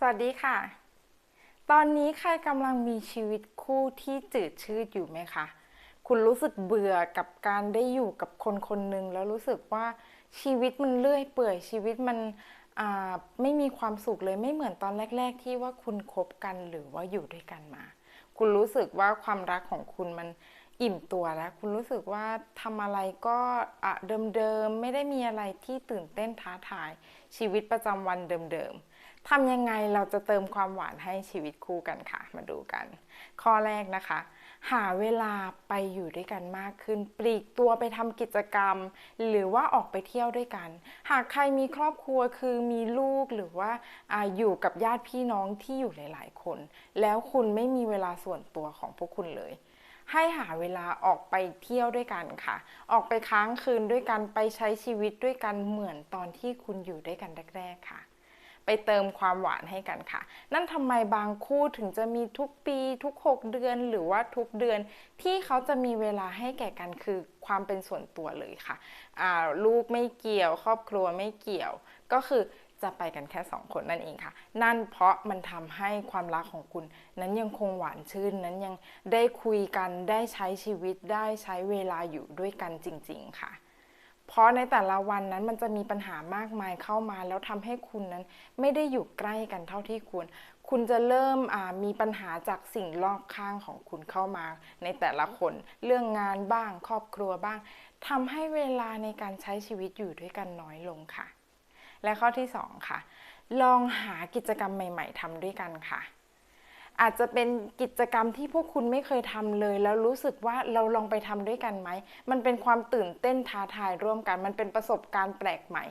สวัสดีค่ะ ตอนนี้ใครกำลังมีชีวิตคู่ที่จืดชืดอยู่ไหมคะ คุณรู้สึกเบื่อกับการได้อยู่กับคนคนหนึ่งแล้วรู้สึกว่าชีวิตมันเลื่อยเปื่อยชีวิตมันไม่มีความสุขเลยไม่เหมือนตอนแรก ๆ ที่ว่าคุณคบกันหรือว่าอยู่ด้วยกันมา คุณรู้สึกว่าความรักของคุณมันอิ่มตัวแล้ว คุณรู้สึกว่าทำอะไรก็เดิมๆไม่ได้มีอะไรที่ตื่นเต้นท้าทาย ชีวิตประจำวันเดิมๆ ทำยังไงเราจะเติมความหวานให้ชีวิตคู่กันค่ะ มาดูกัน ข้อแรกนะคะ หาเวลาไปอยู่ด้วยกันมากขึ้น ปลีกตัวไปทำกิจกรรม หรือว่าออกไปเที่ยวด้วยกัน หากใครมีครอบครัวคือมีลูกหรือว่าออยู่กับญาติพี่น้องที่อยู่หลาย ๆ คน แล้วคุณไม่มีเวลาส่วนตัวของพวกคุณเลยให้หาเวลาออกไปเที่ยวด้วยกันค่ะ ออกไปค้างคืนด้วยกัน ไปใช้ชีวิตด้วยกันเหมือนตอนที่คุณอยู่ด้วยกันแรก ๆ ค่ะ ไปเติมความหวานให้กันค่ะ นั่นทำไมบางคู่ถึงจะมีทุกปีทุก 6 เดือนหรือว่าทุกเดือนที่เขาจะมีเวลาให้แก่กันคือความเป็นส่วนตัวเลยค่ะลูกไม่เกี่ยว ครอบครัวไม่เกี่ยว ก็คือจะไปกันแค่สองคนนั่นเองค่ะ นั่นเพราะมันทำให้ความรักของคุณ นั้นยังคงหวานชื่น นั้นยังได้คุยกันได้ใช้ชีวิตได้ใช้เวลาอยู่ด้วยกันจริง ๆ ค่ะ เพราะในแต่ละวันนั้นมันจะมีปัญหามากมายเข้ามา แล้วทำให้คุณนั้นไม่ได้อยู่ใกล้กันเท่าที่ควร คุณจะเริ่มมีปัญหาจากสิ่งรอบข้างของคุณเข้ามา ในแต่ละคนเรื่องงานบ้างครอบครัวบ้างทำให้เวลาในการใช้ชีวิตอยู่ด้วยกันน้อยลงค่ะ และข้อที่ 2 ค่ะ ลองหากิจกรรมใหม่ ๆทำด้วยกันค่ะ อาจจะเป็นกิจกรรมที่พวกคุณไม่เคยทำเลย แล้วรู้สึกว่าเราลองไปทำด้วยกันไหม มันเป็นความตื่นเต้นท้าทายร่วมกัน มันเป็นประสบการณ์แปลกใหม่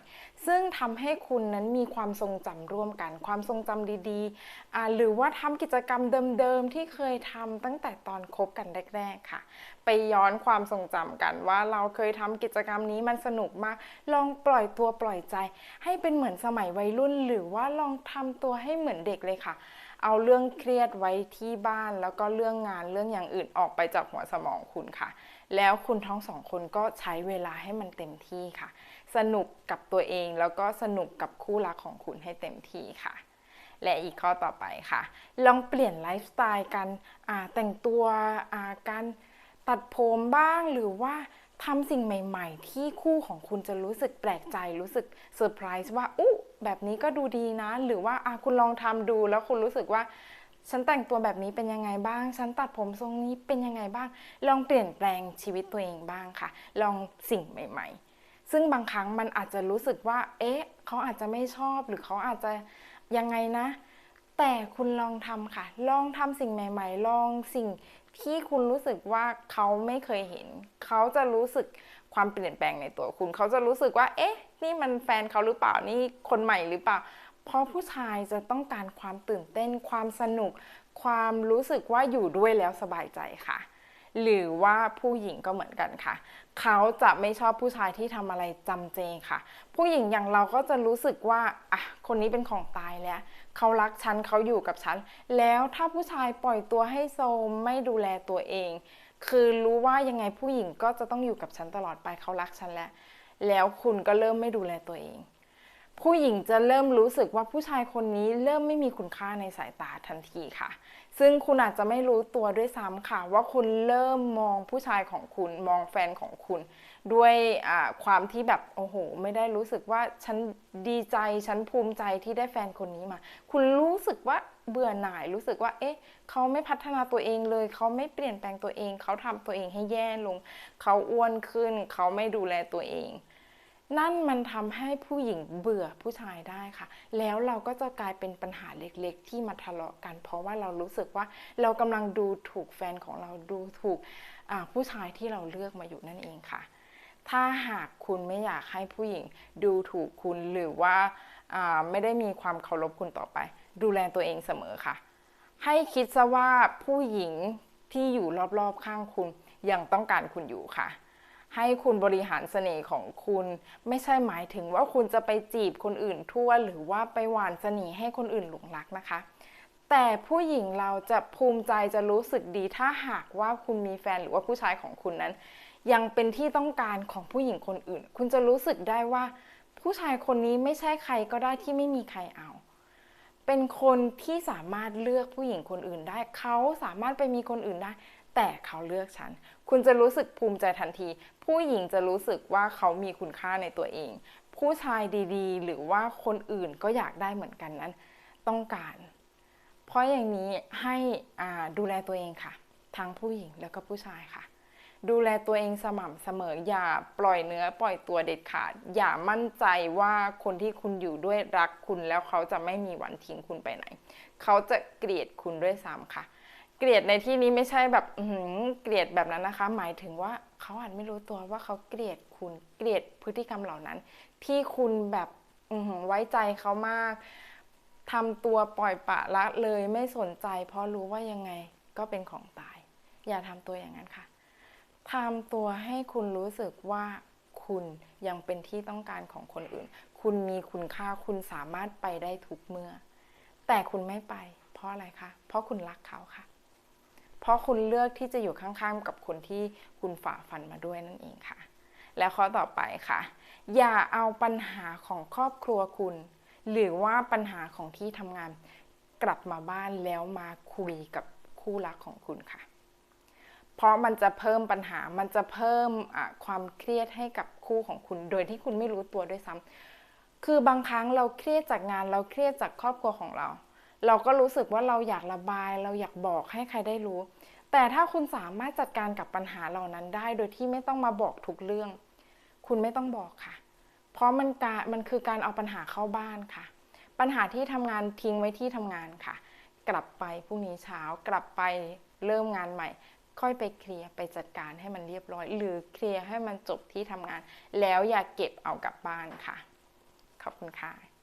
ซึ่งทำให้คุณนั้นมีความทรงจำร่วมกัน ความทรงจำดีๆอ่าหรือว่าทำกิจกรรมเดิมๆที่เคยทำตั้งแต่ตอนคบกันแรกๆค่ะ ไปย้อนความทรงจำกันว่าเราเคยทำกิจกรรมนี้มันสนุกมาก ลองปล่อยตัวปล่อยใจ ให้เป็นเหมือนสมัยวัยรุ่น หรือว่าลองทำตัวให้เหมือนเด็กเลยค่ะ เอาเรื่องเครียดไว้ที่บ้านแล้วก็เรื่องงานเรื่องอย่างอื่นออกไปจากหัวสมองคุณค่ะ แล้วคุณทั้งสองคนก็ใช้เวลาให้มันเต็มที่ค่ะ สนุกกับตัวเองแล้วก็สนุกกับคู่รักของคุณให้เต็มที่ค่ะ และอีกข้อต่อไปค่ะ ลองเปลี่ยนไลฟ์สไตล์การแต่งตัวการตัดผมบ้างหรือว่า ทำสิ่งใหม่ๆ ที่คู่ของคุณจะรู้สึกแปลกใจรู้สึกเซอร์ไพรส์ว่าอู้แบบนี้ก็ดูดีนะ หรือว่าคุณลองทำดูแล้วคุณรู้สึกว่าฉันแต่งตัวแบบนี้เป็นยังไงบ้าง ฉันตัดผมทรงนี้เป็นยังไงบ้าง ลองเปลี่ยนแปลงชีวิตตัวเองบ้างค่ะ ลองสิ่งใหม่ ๆ ซึ่งบางครั้งมันอาจจะรู้สึกว่า เอ๊ะ เขาอาจจะไม่ชอบ หรือเขาอาจจะยังไงนะ แต่คุณลองทำค่ะ ลองทำสิ่งใหม่ ๆ ลองสิ่งที่คุณรู้สึกว่าเขาไม่เคยเห็น เขาจะรู้สึกความเปลี่ยนแปลงในตัวคุณ เขาจะรู้สึกว่า เอ๊ะ นี่มันแฟนเขาหรือเปล่า นี่คนใหม่หรือเปล่า เพราะผู้ชายจะต้องการความตื่นเต้น ความสนุก ความรู้สึกว่าอยู่ด้วยแล้วสบายใจค่ะ หรือว่าผู้หญิงก็เหมือนกันค่ะ เขาจะไม่ชอบผู้ชายที่ทำอะไรจำเจค่ะ ผู้หญิงอย่างเราก็จะรู้สึกว่าอะคนนี้เป็นของตายแล้ว เขารักฉันเขาอยู่กับฉัน แล้วถ้าผู้ชายปล่อยตัวให้โซมไม่ดูแลตัวเอง คือรู้ว่ายังไงผู้หญิงก็จะต้องอยู่กับฉันตลอดไปเขารักฉันแล้ว แล้วคุณก็เริ่มไม่ดูแลตัวเอง ผู้หญิงจะเริ่มรู้สึกว่าผู้ชายคนนี้เริ่มไม่มีคุณค่าในสายตาทันทีค่ะ ซึ่งคุณอาจจะไม่รู้ตัวด้วยซ้ำค่ะ ว่าคุณเริ่มมองผู้ชายของคุณมองแฟนของคุณ ด้วยความที่แบบโอ้โห ไม่ได้รู้สึกว่าฉันดีใจฉันภูมิใจที่ได้แฟนคนนี้มา คุณรู้สึกว่าเบื่อหน่ายรู้สึกว่า เอ๊ะ เขาไม่พัฒนาตัวเองเลย เขาไม่เปลี่ยนแปลงตัวเอง เขาทำตัวเองให้แย่ลง เขาอ้วนขึ้น เขาไม่ดูแลตัวเอง นั่นมันทำให้ผู้หญิงเบื่อผู้ชายได้ค่ะ แล้วเราก็จะกลายเป็นปัญหาเล็กๆ ที่มาทะเลาะกัน เพราะว่าเรารู้สึกว่าเรากำลังดูถูกแฟนของเราดูถูกผู้ชายที่เราเลือกมาอยู่นั่นเองค่ะ ถ้าหากคุณไม่อยากให้ผู้หญิงดูถูกคุณหรือว่าไม่ได้มีความเคารพคุณต่อไป ดูแลตัวเองเสมอค่ะ ให้คิดซะว่าผู้หญิงที่อยู่รอบๆข้างคุณยังต้องการคุณอยู่ค่ะ ให้คุณบริหารเสน่ห์ของคุณ ไม่ใช่หมายถึงว่าคุณจะไปจีบคนอื่นทั่ว หรือว่าไปหวานเสน่ห์ให้คนอื่นหลงรักนะคะ แต่ผู้หญิงเราจะภูมิใจจะรู้สึกดี ถ้าหากว่าคุณมีแฟนหรือว่าผู้ชายของคุณนั้น ยังเป็นที่ต้องการของผู้หญิงคนอื่น คุณจะรู้สึกได้ว่า ผู้ชายคนนี้ไม่ใช่ใครก็ได้ที่ไม่มีใครเอา เป็นคนที่สามารถเลือกผู้หญิงคนอื่นได้ เขาสามารถไปมีคนอื่นได้ แต่เขาเลือกฉัน คุณจะรู้สึกภูมิใจทันที ผู้หญิงจะรู้สึกว่าเขามีคุณค่าในตัวเอง ผู้ชายดีๆ หรือว่าคนอื่นก็อยากได้เหมือนกันนั้น ต้องการ เพราะอย่างนี้ให้ดูแลตัวเองค่ะ ทั้งผู้หญิงแล้วก็ผู้ชายค่ะ ดูแลตัวเองสม่ำเสมออย่าปล่อยเนื้อปล่อยตัวเด็ดขาด อย่ามั่นใจว่าคนที่คุณอยู่ด้วยรักคุณแล้วเขาจะไม่มีวันทิ้งคุณไปไหน เขาจะเกลียดคุณด้วยซ้ำค่ะ เกลียดในที่นี้ไม่ใช่แบบเกลียดแบบนั้นนะคะ หมายถึงว่าเขาอาจไม่รู้ตัวว่าเขาเกลียดคุณเกลียดพฤติกรรมเหล่านั้น ที่คุณแบบไว้ใจเขามากทำตัวปล่อยปะละเลยไม่สนใจ เพราะรู้ว่ายังไงก็เป็นของตาย อย่าทำตัวอย่างนั้นค่ะ ทำตัวให้คุณรู้สึกว่าคุณยังเป็นที่ต้องการของคนอื่น คุณมีคุณค่าคุณสามารถไปได้ทุกเมื่อ แต่คุณไม่ไป เพราะอะไรคะ เพราะคุณรักเขาค่ะ เพราะคุณเลือกที่จะอยู่ข้างๆกับคนที่คุณฝ่าฟันมาด้วยนั่นเองค่ะ แล้วข้อต่อไปค่ะ อย่าเอาปัญหาของครอบครัวคุณ หรือว่าปัญหาของที่ทำงาน กลับมาบ้านแล้วมาคุยกับคู่รักของคุณค่ะ เพราะมันจะเพิ่มปัญหา มันจะเพิ่มความเครียดให้กับคู่ของคุณ โดยที่คุณไม่รู้ตัวด้วยซ้ำคือบางครั้งเราเครียดจากงาน เราเครียดจากครอบครัวของเรา เราก็รู้สึกว่าเราอยากระบาย เราอยากบอกให้ใครได้รู้ แต่ถ้าคุณสามารถจัดการกับปัญหาเหล่านั้นได้ โดยที่ไม่ต้องมาบอกทุกเรื่อง คุณไม่ต้องบอกค่ะ เพราะมันการมันคือการเอาปัญหาเข้าบ้านค่ะ ปัญหาที่ทำงานทิ้งไว้ที่ทำงานค่ะ กลับไปพรุ่งนี้เช้า กลับไปเริ่มงานใหม่ ค่อยไปเคลียร์ไปจัดการให้มันเรียบร้อย หรือเคลียร์ให้มันจบที่ทำงาน แล้วอย่าเก็บเอากลับบ้านค่ะ ขอบคุณค่ะ